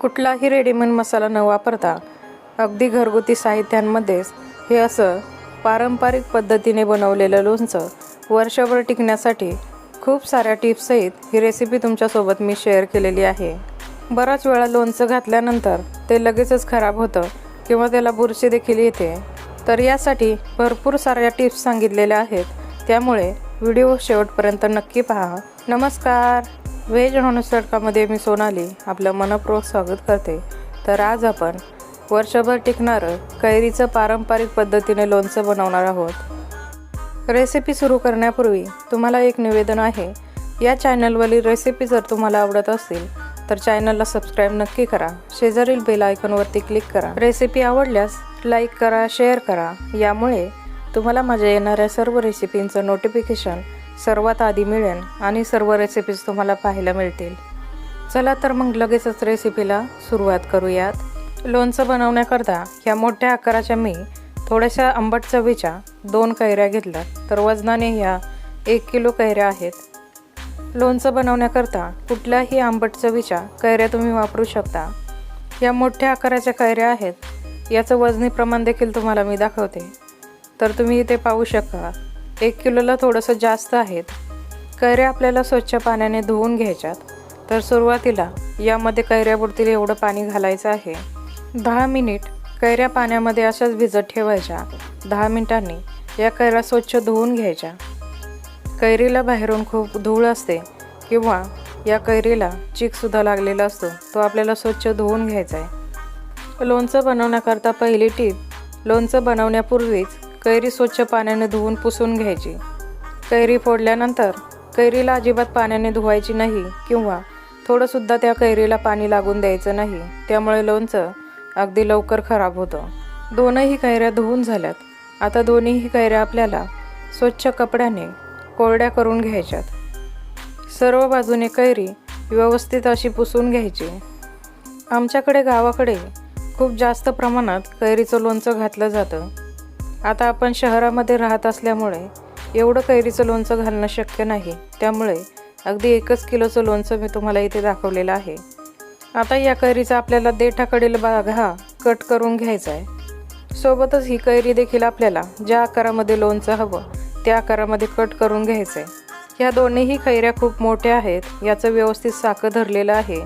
कुठलाही रेडीमेड मसाला न वापरता अगदी घरगुती साहित्यांमध्येच हे असं पारंपरिक पद्धतीने बनवलेलं लोणचं वर्षभर टिकण्यासाठी खूप साऱ्या टिप्ससहित ही रेसिपी तुमच्यासोबत मी शेअर केलेली आहे. बराच वेळा लोणचं घातल्यानंतर ते लगेचच खराब होतं किंवा त्याला बुरशी देखील येते. तर यासाठी भरपूर साऱ्या टिप्स सांगितलेल्या आहेत. त्यामुळे व्हिडिओ शेवटपर्यंत नक्की पहा. नमस्कार! व्हेज नॉनव्हेज तडकामध्ये मी सोनाली आपलं मनपूर्वक स्वागत करते. तर आज आपण वर्षभर टिकणारं कैरीचं पारंपरिक पद्धतीने लोणचं बनवणार आहोत. रेसिपी सुरू करण्यापूर्वी तुम्हाला एक निवेदन आहे. या चॅनलवरील रेसिपी जर तुम्हाला आवडत असतील तर चॅनलला सबस्क्राईब नक्की करा. शेजारील बेल आयकॉनवरती क्लिक करा. रेसिपी आवडल्यास लाईक करा शेअर करा. यामुळे तुम्हाला माझ्या येणाऱ्या सर्व रेसिपींचं नोटिफिकेशन सर्वात आधी मिळेल आणि सर्व रेसिपीज तुम्हाला पाहायला मिळतील. चला तर मग लगेचच रेसिपीला सुरुवात करूयात. लोणचं बनवण्याकरता ह्या मोठ्या आकाराच्या मी थोड्याशा आंबट चवीच्या दोन कैऱ्या घेतल्या. तर वजनाने ह्या एक किलो कैऱ्या आहेत. लोणचं बनवण्याकरता कुठल्याही आंबट चवीच्या कैऱ्या तुम्ही वापरू शकता. या मोठ्या आकाराच्या कैऱ्या आहेत. याचं वजनी प्रमाण देखील तुम्हाला मी दाखवते. तर तुम्ही इथे पाहू शकता. एक किलोला थोडंसं जास्त आहेत. कैऱ्या आपल्याला स्वच्छ पाण्याने धुवून घ्यायच्यात. तर सुरुवातीला यामध्ये कैऱ्या बुडतील एवढं पाणी घालायचं आहे. दहा मिनिट कैऱ्या पाण्यामध्ये अशाच भिजत ठेवायच्या. दहा मिनिटांनी या कैऱ्या स्वच्छ धुवून घ्यायच्या. कैरीला बाहेरून खूप धूळ असते किंवा या कैरीला चीकसुद्धा लागलेला असतो. तो आपल्याला स्वच्छ धुवून घ्यायचा आहे. लोणचं बनवण्याकरता पहिली टीप लोणचं बनवण्यापूर्वीच कैरी स्वच्छ पाण्याने धुवून पुसून घ्यायची. कैरी फोडल्यानंतर कैरीला अजिबात पाण्याने धुवायची नाही किंवा थोडंसुद्धा त्या कैरीला पाणी लागून द्यायचं नाही. त्यामुळे लोणचं अगदी लवकर खराब होतं. दोनही कैऱ्या धुवून झाल्यात. आता दोन्हीही कैऱ्या आपल्याला स्वच्छ कपड्याने कोरड्या करून घ्यायच्यात. सर्व बाजूने कैरी व्यवस्थित अशी पुसून घ्यायची. आमच्याकडे गावाकडे खूप जास्त प्रमाणात कैरीचं लोणचं घातलं जातं. आता आपण शहरामध्ये राहत असल्यामुळे एवढं कैरीचं लोणचं घालणं शक्य नाही. त्यामुळे अगदी एकच किलोचं लोणचं मी तुम्हाला इथे दाखवलेलं आहे. आता या कैरीचा आपल्याला देठाकडील भाग हा कट करून घ्यायचा आहे. सोबतच ही कैरी देखील आपल्याला ज्या आकारामध्ये लोणचं हवं त्या आकारामध्ये कट करून घ्यायचं आहे ह्या दोन्हीही कैऱ्या खूप मोठ्या आहेत. याचं व्यवस्थित साकं धरलेलं आहे.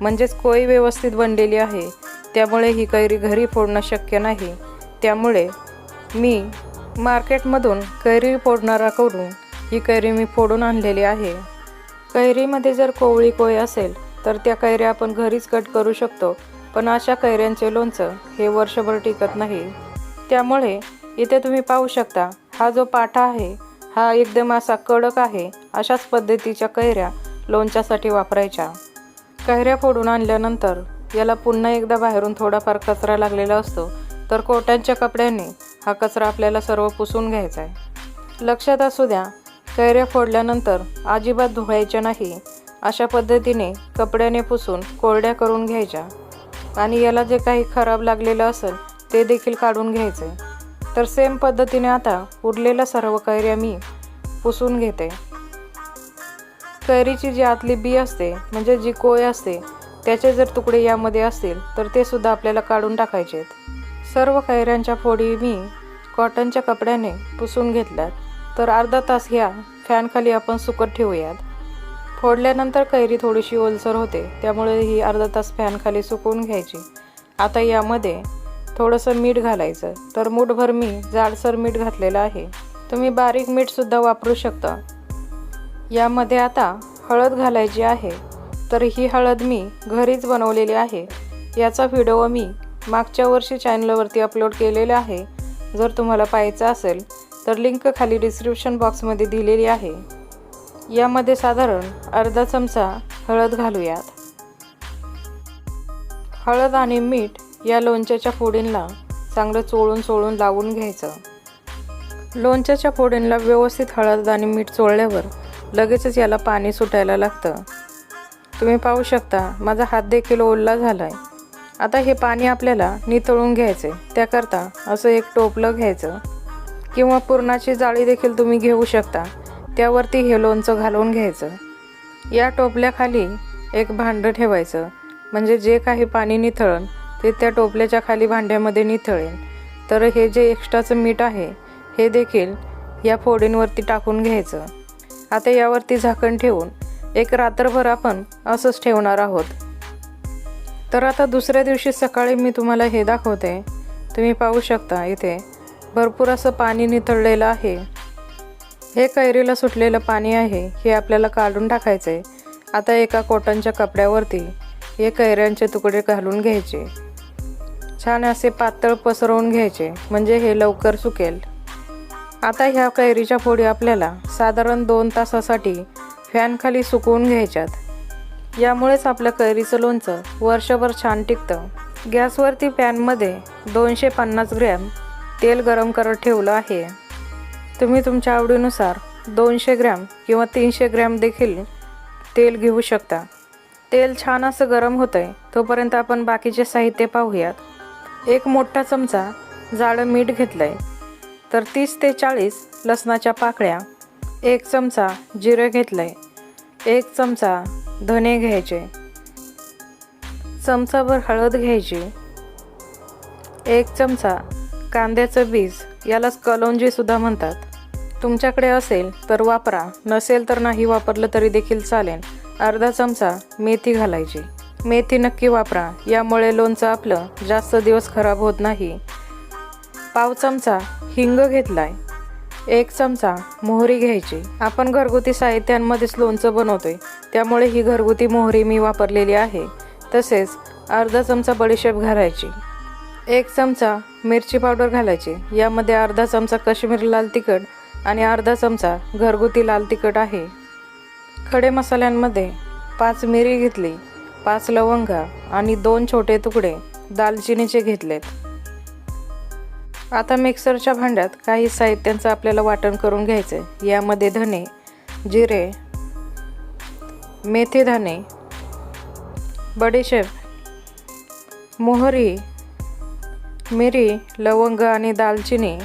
म्हणजेच कोळी व्यवस्थित बनलेली आहे. त्यामुळे ही कैरी घरी फोडणं शक्य नाही. त्यामुळे मी मार्केटमधून कैरी फोडणारा करून ही कैरी मी फोडून आणलेली आहे. कैरीमध्ये जर कोवळी कोय असेल तर त्या कैऱ्या आपण घरीच कट करू शकतो पण अशा कैऱ्यांचे लोणचं हे वर्षभर टिकत नाही. त्यामुळे इथे तुम्ही पाहू शकता हा जो पाठा आहे हा एकदम असा कडक आहे अशाच पद्धतीच्या कैऱ्या लोणच्यासाठी वापरायच्या. कैऱ्या फोडून आणल्यानंतर याला पुन्हा एकदा बाहेरून थोडाफार कचरा लागलेला असतो तर कोट्यांच्या कपड्यांनी हा कचरा आपल्याला सर्व पुसून घ्यायचा आहे. लक्षात असू द्या कैऱ्या फोडल्यानंतर अजिबात धुवायच्या नाही. अशा पद्धतीने कपड्याने पुसून कोरड्या करून घ्यायच्या. आणि याला जे काही खराब लागलेलं असेल ते देखील काढून घ्यायचे. तर सेम पद्धतीने आता उरलेल्या सर्व कैऱ्या मी पुसून घेते. कैरीची जी आतली बी असते म्हणजे जी कोय असते त्याचे जर तुकडे यामध्ये असतील तर ते सुद्धा आपल्याला काढून टाकायचे आहेत सर्व कैऱ्यांच्या फोडी मी कॉटनच्या कपड्याने पुसून घेतल्यात. तर अर्धा तास ह्या फॅनखाली आपण सुकत ठेवूयात. फोडल्यानंतर कैरी थोडीशी ओलसर होते त्यामुळे ही अर्धा तास फॅनखाली सुकवून घ्यायची. आता यामध्ये थोडंसं मीठ घालायचं. तर मूठभर मी जाडसर मीठ घातलेलं आहे. तुम्ही बारीक मीठसुद्धा वापरू शकता. यामध्ये आता हळद घालायची आहे. तर ही हळद मी घरीच बनवलेली आहे. याचा व्हिडिओ मी मागच्या वर्षी चॅनलवरती अपलोड केलेला आहे. जर तुम्हाला पाहायचं असेल तर लिंक खाली डिस्क्रिप्शन बॉक्समध्ये दिलेली आहे. यामध्ये साधारण अर्धा चमचा हळद घालूयात. हळद आणि मीठ या लोणच्याच्या फोडींना चांगलं चोळून चोळून लावून घ्यायचं. लोणच्याच्या फोडींना व्यवस्थित हळद आणि मीठ चोळल्यावर लगेचच याला पाणी सुटायला लागतं. तुम्ही पाहू शकता माझा हात देखील ओल्ला झाला आहे आता हे पाणी आपल्याला नितळून घ्यायचे त्याकरता असं एक टोपलं घ्यायचं. किंवा पुरणाची जाळी देखील तुम्ही घेऊ शकता. त्यावरती हे लोणचं घालून घ्यायचं. या टोपल्याखाली एक भांडं ठेवायचं. म्हणजे जे काही पाणी निथळण ते त्या टोपल्याच्या खाली भांड्यामध्ये निथळेल तर हे जे एक्स्ट्राचं मीठ आहे हे देखील या फोडींवरती टाकून घ्यायचं. आता यावरती झाकण ठेवून एक रात्रभर आपण असंच ठेवणार आहोत. तर आता दुसऱ्या दिवशी सकाळी मी तुम्हाला हे दाखवते. तुम्ही पाहू शकता इथे. भरपूर असं पाणी निथळलेलं आहे. हे कैरीला सुटलेलं पाणी आहे. हे आपल्याला काढून टाकायचं. आहे आता एका कॉटनच्या कपड्यावरती हे कैऱ्यांचे तुकडे घालून घ्यायचे. छान असे पातळ पसरवून घ्यायचे. म्हणजे हे लवकर सुकेल. आता ह्या कैरीच्या फोडी आपल्याला साधारण दोन तासासाठी फॅनखाली सुकवून घ्यायच्यात. यामुळेच आपलं कैरीचं लोणचं वर्षभर छान टिकतं. गॅसवरती पॅनमध्ये दोनशे पन्नास ग्रॅम तेल गरम करत ठेवलं आहे. तुम्ही तुमच्या आवडीनुसार दोनशे ग्रॅम किंवा तीनशे ग्रॅम देखील तेल घेऊ शकता. तेल छान असं गरम होतं आहे तोपर्यंत आपण बाकीचे साहित्य पाहूयात. एक मोठा चमचा जाडं मीठ घेतलं आहे तर तीस ते चाळीस लसणाच्या पाकळ्या. एक चमचा जिरं घेतलं आहे एक चमचा धने घ्यायचे चमचाभर हळद घ्यायची एक चमचा कांद्याचं बीज यालाच कलोंजीसुद्धा म्हणतात. तुमच्याकडे असेल तर वापरा नसेल तर नाही वापरलं तरी देखील चालेल. अर्धा चमचा मेथी घालायची. मेथी नक्की वापरा यामुळे लोणचं आपलं जास्त दिवस खराब होत नाही. पाव चमचा हिंग घेतलाय. एक चमचा मोहरी घ्यायची. आपण घरगुती साहित्यांमध्येच लोणचं बनवतोय. त्यामुळे ही घरगुती मोहरी मी वापरलेली आहे. तसेच अर्धा चमचा बडीशेप घालायची. एक चमचा मिरची पावडर घालायची. यामध्ये अर्धा चमचा काश्मीरी लाल तिखट आणि अर्धा चमचा घरगुती लाल तिखट आहे. खडे मसाल्यांमध्ये पाच मिरी घेतली पाच लवंगा आणि दोन छोटे तुकडे दालचिनीचे घेतलेत. आता मिक्सरच्या भांड्यात काही साहित्यांचं आपल्याला वाटण करून घ्यायचं आहे यामध्ये धने जिरे मेथी दाणे बडीशेप मोहरी मिरी लवंग आणि दालचिनी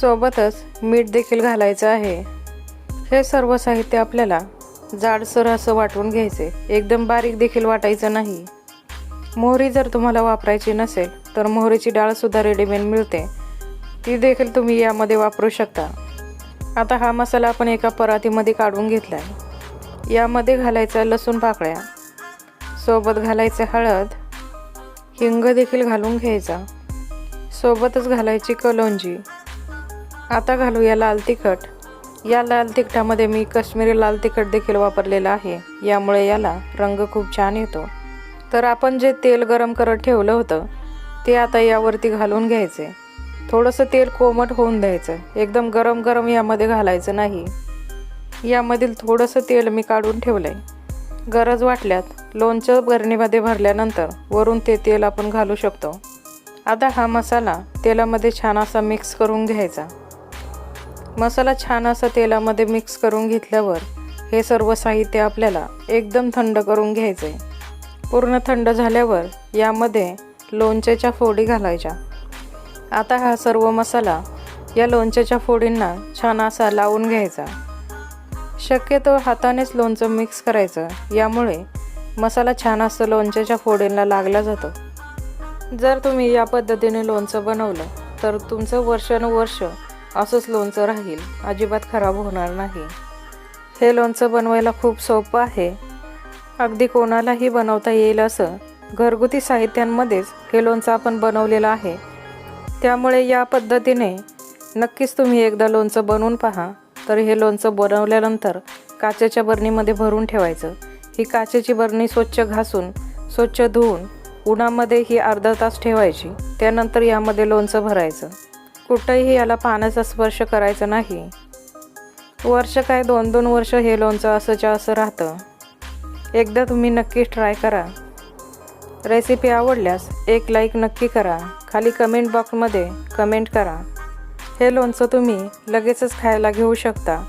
सोबतच मीठ देखील घालायचं आहे. हे सर्व साहित्य आपल्याला जाडसर असं वाटून घ्यायचे एकदम बारीक देखील वाटायचं नाही. मोहरी जर तुम्हाला वापरायची नसेल तर मोहरीची डाळसुद्धा रेडीमेड मिळते. ती देखील तुम्ही यामध्ये वापरू शकता. आता हा मसाला आपण एका परातीमध्ये काढून घेतला आहे यामध्ये घालायचा लसूण पाकळ्या. सोबत घालायचं हळद. हिंग देखील घालून घ्यायचा. सोबतच घालायची कलोंजी आता घालूया लाल तिखट. या लाल तिखटामध्ये मी कश्मीरी लाल तिखट देखील वापरलेलं आहे. यामुळे याला रंग खूप छान येतो. तर आपण जे तेल गरम करत ठेवलं होतं ते आता यावरती घालून घ्यायचे. थोडंसं तेल कोमट होऊन द्यायचं. एकदम गरम गरम यामध्ये घालायचं नाही. यामधील थोडंसं तेल मी काढून ठेवलं आहे गरज वाटल्यात लोणचं बरणीमध्ये भरल्यानंतर वरून ते तेल आपण घालू शकतो. आता हा मसाला तेलामध्ये छान असा मिक्स करून घ्यायचा. मसाला छान असा तेलामध्ये मिक्स करून घेतल्यावर हे सर्व साहित्य आपल्याला एकदम थंड करून घ्यायचं आहे पूर्ण थंड झाल्यावर यामध्ये लोणच्याच्या फोडी घालायच्या. आता हा सर्व मसाला या लोणच्याच्या फोडींना छान असा लावून घ्यायचा. शक्यतो हातानेच लोणचं मिक्स करायचं यामुळे मसाला छान असं लोणच्याच्या फोडींना लागला जातो. जर तुम्ही या पद्धतीने लोणचं बनवलं तर तुमचं वर्षानुवर्ष असंच लोणचं राहील अजिबात खराब होणार नाही. हे लोणचं बनवायला खूप सोपं आहे. अगदी कोणालाही बनवता येईल असं घरगुती साहित्यांमध्येच हे लोणचं आपण बनवलेलं आहे. त्यामुळे या पद्धतीने नक्कीच तुम्ही एकदा लोणचं बनवून पहा. तर हे लोणचं बनवल्यानंतर काचेच्या बरणीमध्ये भरून ठेवायचं. ही काचेची बरणी स्वच्छ घासून स्वच्छ धुवून उन्हामध्ये ही अर्धा तास ठेवायची. त्यानंतर यामध्ये लोणचं भरायचं. कुठंही याला पाण्याचा स्पर्श करायचा नाही. वर्ष काय दोन दोन वर्ष हे लोणचं असंच्या असं राहतं. एकदा तुम्ही नक्कीच ट्राय करा. रेसिपी आवडल्यास एक लाईक नक्की करा. खाली कमेंट बॉक्समध्ये कमेंट करा. हे लोणचं तुम्ही लगेचच खायला घेऊ शकता.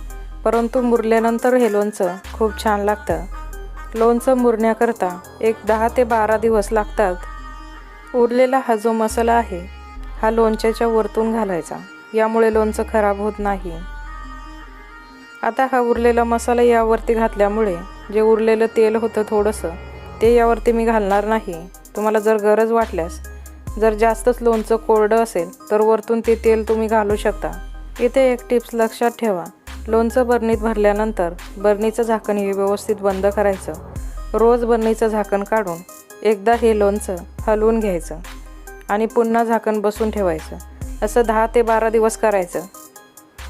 परंतु मुरल्यानंतर हे लोणचं खूप छान लागतं. लोणचं मुरण्याकरता एक दहा ते बारा दिवस लागतात. उरलेला हा जो मसाला आहे हा लोणच्याच्या वरतून घालायचा. यामुळे लोणचं खराब होत नाही. आता हा उरलेला मसाला यावरती घातल्यामुळे जे उरलेलं तेल होतं थोडंसं ते यावरती मी घालणार नाही. तुम्हाला जर गरज वाटल्यास जर जास्तच लोणचं कोरडं असेल तर वरतून ते तेल तुम्ही घालू शकता. इथे एक टिप्स लक्षात ठेवा. लोणचं बरणीत भरल्यानंतर बरणीचं झाकण हे व्यवस्थित बंद करायचं. रोज बरणीचं झाकण काढून एकदा हे लोणचं हलवून घ्यायचं आणि पुन्हा झाकण बसून ठेवायचं. असं दहा ते बारा दिवस करायचं.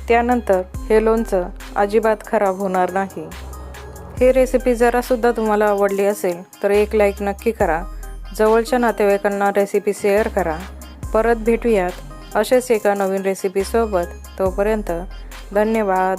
त्यानंतर हे लोणचं अजिबात खराब होणार नाही. ही रेसिपी जरासुद्धा तुम्हाला आवडली असेल तर एक लाईक नक्की करा. जवळच्या नातेवाईकांना रेसिपी शेअर करा. परत भेटूयात असेच एका नवीन रेसिपीसोबत तोपर्यंत धन्यवाद.